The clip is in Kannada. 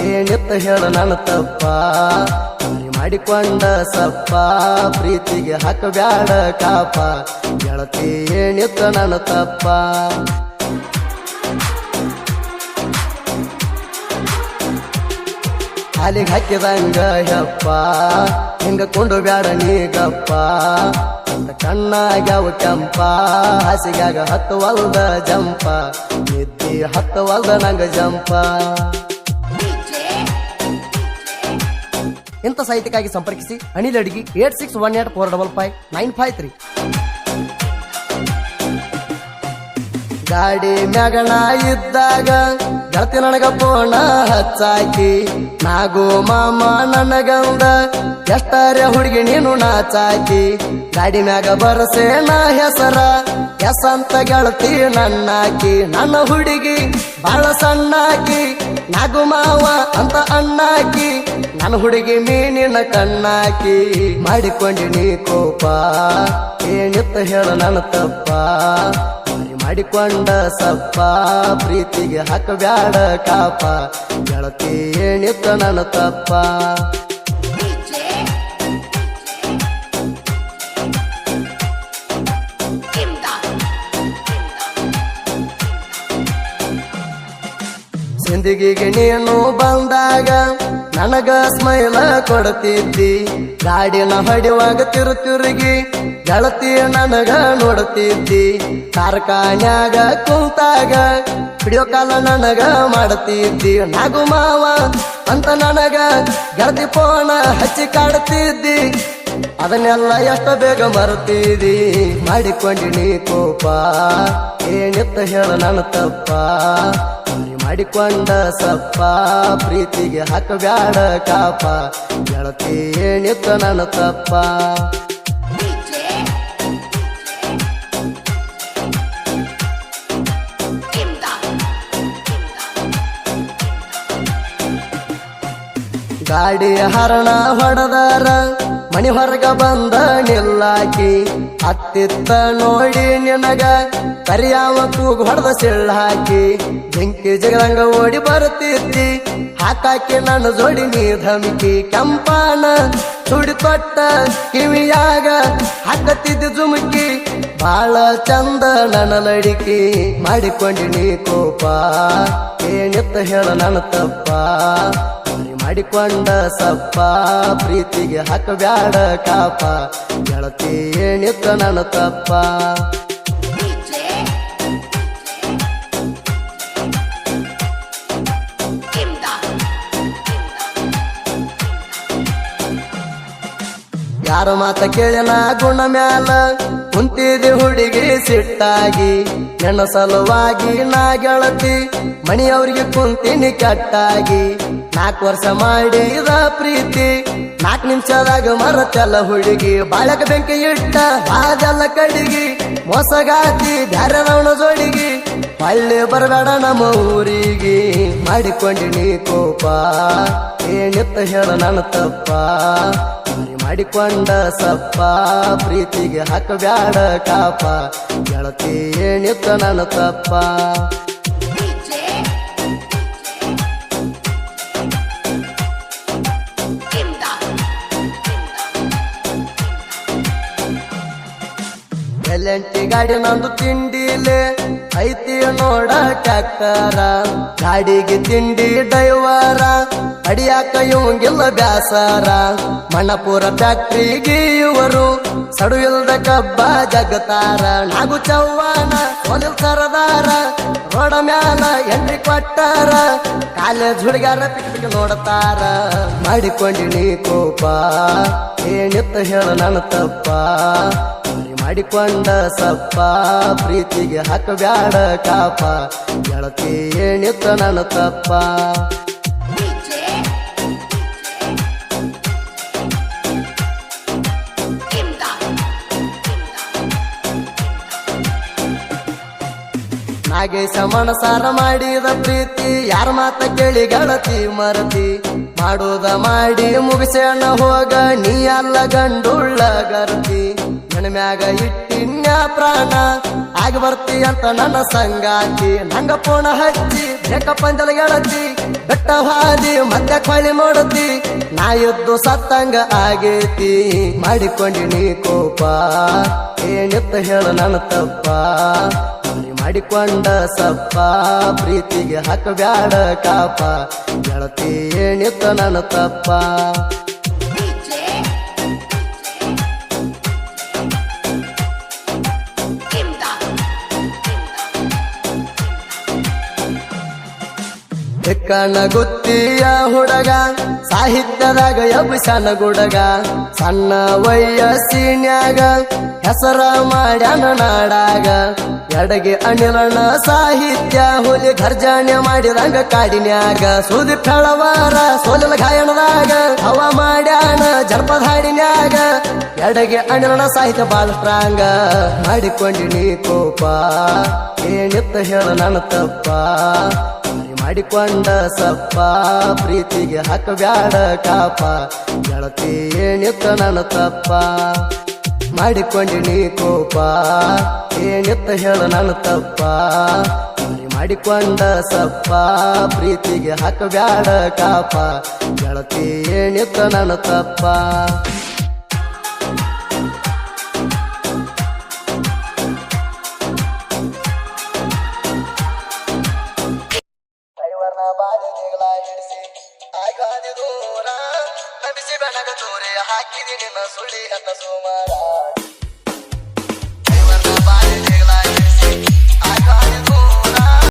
ಏನಿತ್ತ ಹೇಳ ನನ್ನ ತಪ್ಪ. ಮಾಡಿಕೊಂಡ ಸಪ್ಪ. ಪ್ರೀತಿಗೆ ಹಾಕಬ್ಯಾಡ ಕಾಪ. ಗೆಳತಿ ಏನಿತ್ತ ನನ್ನ ತಪ್ಪ. ಅಲ್ಲಿಗೆ ಹಾಕಿದಂಗ ಹೆಪ್ಪ ಹಿಂಗ ಕೊಂಡು ಬ್ಯಾಡ ನೀಗಪ್ಪ ಕಣ್ಣಾಗ್ಯಾವ ಕೆಂಪ. ಹಸಿಗಾಗ ಹತ್ತು ವಲ್ದ ಜಂಪ. ನಿದ್ದಿ ಹತ್ತುವಲ್ದ ನಂಗ ಜಂಪ. ಇಂಥ ಸಾಹಿತ್ಯಕ್ಕಾಗಿ ಸಂಪರ್ಕಿಸಿ ಅನಿಲ್ ಅಡಿಗೆ eight six one eight four double five nine five three. ಗಾಡಿ ಮ್ಯಾಗಣ ಇದ್ದಾಗ ಗೆಳತಿ ನನಗ ಪೋಣ ಹಚ್ಚಾಕಿ, ನಾಗೋ ಮಾಮ ನನಗಂದ ಎಷ್ಟರೇ ಹುಡುಗಿ ನೀನು ನಾಚಾಕಿ, ಗಾಡಿ ಮ್ಯಾಗ ಬರಸೇನಾ ಹೆಸರ? ಎಸಂತ ಗೆಳತಿ ನನ್ನಾಕಿ, ನನ್ನ ಹುಡುಗಿ ಬಾಳ ಸಣ್ಣಾಕಿ, ನಾಗು ಮಾವ ಅಂತ ಅಣ್ಣಾಕಿ, ನನ್ನ ಹುಡುಗಿ ಮೀನಿನ ಕಣ್ಣಾಕಿ ಮಾಡಿಕೊಂಡಿನಿ ಕೋಪ, ಏನಿತ್ತ ಹೇಳ ನನ್ನ ತಪ್ಪ ಮಾಡಿಕೊಂಡ ಸಪ್ಪ, ಪ್ರೀತಿಗೆ ಹಾಕಬ್ಯಾಡ ಕಾಪ, ಗೆಳತಿ ಏನಿತ್ತ ನನ್ನ ತಪ್ಪ. ಸಿಂದಗಿಗೆ ನೀನು ಬಂದಾಗ ನನಗ ಸ್ಮೈಲ ಕೊಡ್ತಿದ್ದಿ. ಗಾಡಿನ ಹಡಿವಾಗ ತಿರು ತಿರುಗಿ ಗೆಳತಿ ನನಗ ನೋಡತಿದ್ದಿ. ಕಾರ್ಖಾನ್ಯಾಗ ಕುಂತಾಗ ವಿಡಿಯೋ ಕಾಲ ನನಗ ಮಾಡ್ತಿದ್ದಿ. ನಾಗು ಮಾವ ಅಂತ ನನಗ ಗೆಳತಿ ಪೋಣ ಹಚ್ಚಿ ಕಾಡ್ತಿದ್ದಿ. ಅದನ್ನೆಲ್ಲ ಎಷ್ಟು ಬೇಗ ಮಾಡಿಕೊಂಡಿ ಮಾಡಿಕೊಂಡಿನಿ ಕೋಪ, ಏನಿತ್ತ ಹೇಳ ನನ್ನ ತಪ್ಪ. ಮಾಡಿಕೊಂಡ ಸಪ್ಪ, ಪ್ರೀತಿಗೆ ಹಾಕಬ್ಯಾಡ ಕಾಪ ಗೆಳತಿ ಏನಿತ್ತ ನನ್ನ ತಪ್ಪ. ಗಾಡಿ ಹರಣ ಹೊಡೆದಾರ ಮಣಿ ಹೊರಗ ಬಂದ ನಿಲ್ಲಾಕಿ ಹತ್ತಿತ್ತ ನೋಡಿ ನಿನಗ ಕರಿಯಾವ ಕೂಗು ಹೊಡೆದ ಸಿಳ್ಳ ಹಾಕಿ. ಬೆಂಕಿ ಜಗದಂಗ ಓಡಿ ಬರುತ್ತಿದ್ದಿ. ಹಾಕಾಕಿ ನನ್ನ ಜೋಡಿ ನೀ ಧಮಕಿ. ಕೆಂಪಾನ ಸುಡಿ ತೊಟ್ಟ ಕಿವಿಯಾಗ ಹಾಕತ್ತಿದ್ದಿ ಜುಮುಕಿ. ಬಾಳ ಚಂದ ನನ್ನ ಲಡಿಕಿ ಮಾಡಿಕೊಂಡಿನಿ ಕೋಪ. ಏನಿತ್ತ ಹೇಳ ನನ್ನ ತಪ್ಪ. ಮಾಡಿಕೊಂಡ ಸಪ್ಪ, ಪ್ರೀತಿಗೆ ಹಾಕಬ್ಯಾಡ ಕಾಪ. ಗೆಳತಿ ಏನಿತ್ತ ನನ್ನ ತಪ್ಪ. ಯಾರ ಮಾತ ಕೇಳನ ಗುಣ ಮ್ಯಾಲ ಕುಂತಿದೆ ಹುಡುಗಿ ಸಿಟ್ಟಾಗಿ. ನನ್ನ ಸಲುವಾಗಿ ನಾ ಗೆಳತಿ ಮಣಿಯವ್ರಿಗೆ ಕುಂತೀನಿ ಕಟ್ಟಾಗಿ. ನಾಲ್ಕು ವರ್ಷ ಮಾಡಿದ ಪ್ರೀತಿ. ನಾಲ್ಕು ನಿಮಿಷದಾಗ ಮರತೆಲ್ಲ ಹುಡುಗಿ, ಬಾಳಕ ಬೆಂಕಿ ಇಟ್ಟ, ಬಾದೆಲ್ಲ ಕಡಿಗಿ, ಮೋಸಗಾತಿ ಬ್ಯಾರವಣ ಜೋಡಿಗಿ. ಹಳ್ಳಿ ಬರಬೇಡ ನಮ್ಮ ಊರಿಗೆ, ಮಾಡಿಕೊಂಡಿನಿ ಕೋಪ. ಏನಿತ್ತ ಹೇಳ ನನ್ನ ತಪ್ಪ. ಮಾಡಿಕೊಂಡ ಸಪ್ಪ, ಪ್ರೀತಿಗೆ ಹಾಕಬ್ಯಾಡ ಕಾಪ. ಗೆಳತಿ ಏನಿತ್ತ ನನ್ನ ತಪ್ಪ. ಎಲ್ಲಂಟಿ ಗಾಡಿ ನಂದು ತಿಂಡಿಲೆ ಐತಿ ನೋಡ ಟ್ಯಾಕ್ಟರ. ಗಾಡಿಗೆ ತಿಂಡಿ ಡೈವರ ಅಡಿಯಾಕ ಇವಂಗಿಲ್ಲ ಬ್ಯಾಸರ. ಮಣಪುರ ಫ್ಯಾಕ್ಟ್ರಿಗೆ ಇವರು ಸಡು ಇಲ್ದ ಕಬ್ಬ ಜಗತಾರ. ನಾಗು ಚವ್ವಾನ ಒಲಿಲ್ ಸರದಾರ. ರೋಡ ಮ್ಯಾಲ ಎಂಟ್ರಿ ಕೊಟ್ಟಾರ. ಕಾಲೇಜ್ ಹುಡುಗಾರ ಪಿಕ್ ನೋಡತಾರ. ಮಾಡಿಕೊಂಡಿ ನೀ ಕೋಪ. ಏನಿತ್ತ ಹೇಳ ನನ್ನ ತಪ್ಪ. ಮಾಡಿಕೊಂಡ ಸಪ್ಪ, ಪ್ರೀತಿಗೆ ಹಾಕಬ್ಯಾಡ ಕಾಪ. ಗೆಳತಿ ಏನಿತ್ತ ನನ್ನ ತಪ್ಪ. ಹಾಗೆ ಸಮಣ ಸಾರ ಮಾಡಿದ ಪ್ರೀತಿ, ಯಾರ ಮಾತ ಕೇಳಿ ಗಣತಿ ಮರತಿ. ಮಾಡೋದ ಮಾಡಿ ಮುಗಿಸೋಣ ಹೋಗ, ನೀ ಅಲ್ಲ ಗಂಡುಳ್ಳ ಗರತಿ. ಮ್ಯಾಗ ಇಟ್ಟಿನ್ಯ ಪ್ರಾಣ. ಆಗಿ ಬರ್ತಿ ಅಂತ ನನ್ನ ಸಂಗಾತಿ. ನಂಗ ಪೋಣ ಹಚ್ಚಿ ಬೇಕ ಪಂಜಲ ಗೆಳತಿ ಬೆಟ್ಟ ಹಾದಿ, ಮತ್ತೆ ಕೊಳಿ ನೋಡತಿ ನಾ ಎದ್ದು ಸತ್ತಂಗ ಆಗೇತಿ. ಮಾಡಿಕೊಂಡಿ ನೀ ಕೋಪ. ಏನಿತ್ತ ಹೇಳ ನನ್ನ ತಪ್ಪ. ಮಾಡಿಕೊಂಡ ಸಪ್ಪ. ಪ್ರೀತಿಗೆ ಹಾಕಬ್ಯಾಡ ಕಾಪ. ಗೆಳತಿ ಏನಿತ್ತ ನನ್ನ ತಪ್ಪ. ಬೆಕ್ಕನ ಗುತ್ತಿಯ ಹುಡಗ ಸಾಹಿತ್ಯದಾಗ ಎಬ್ಬಿಸನ ಗುಡಗ, ಸಣ್ಣ ವಯಸ್ಸಿನ್ಯಾಗ ಹೆಸರ ಮಾಡ್ಯಾನ ನಾಡಾಗ. ಎಡಗೆ ಅನಿಲನ ಸಾಹಿತ್ಯ, ಹುಲಿ ಘರ್ಜಾಣ್ಯ ಮಾಡಿದಂಗ ಕಾಡಿನ್ಯಾಗ. ಸುದಿ ಫಳವಾರ ಸೋಲಿನ ಗಾಯಣದಾಗ ಹವ ಮಾಡ್ಯಾನ ಜನಪದ ಎಡಗೆ ಅನಿಲನ ಸಾಹಿತ್ಯ ಬಾಳ ಸ್ಟ್ರಾಂಗ ಮಾಡಿಕೊಂಡಿ ನೀ ಕೋಪ, ಏನಿತ್ತ ಹೇಳ ನನ್ನ ತಪ್ಪ. ಮಾಡಿಕೊಂಡ ಸಪ್ಪ, ಪ್ರೀತಿಗೆ ಹಾಕಬ್ಯಾಡ ಕಾಪ ಗೆಳತಿ ಏನಿತ್ತ ನನ್ನ ತಪ್ಪ? ಮಾಡಿಕೊಂಡಿ ನೀ ಕೋಪ. ಏನಿತ್ತ ಹೇಳ ನನ್ನ ತಪ್ಪ? ಮಾಡಿಕೊಂಡ ಸಪ್ಪ, ಪ್ರೀತಿಗೆ ಹಾಕಬ್ಯಾಡ ಕಾಪ ಗೆಳತಿ ಏನಿತ್ತ ನನ್ನ ತಪ್ಪ? ದೇಗಲ ಹಿಡಿಸಿ ಆಗಾದಿ ದೂರ ನಮಿಸಿ ಬೆಳಗ ತೋರೆ ಹಾಕಿದಿ ನಿಮ್ಮ ಸುಳಿ ಅಂತ ಸೋಮಾರ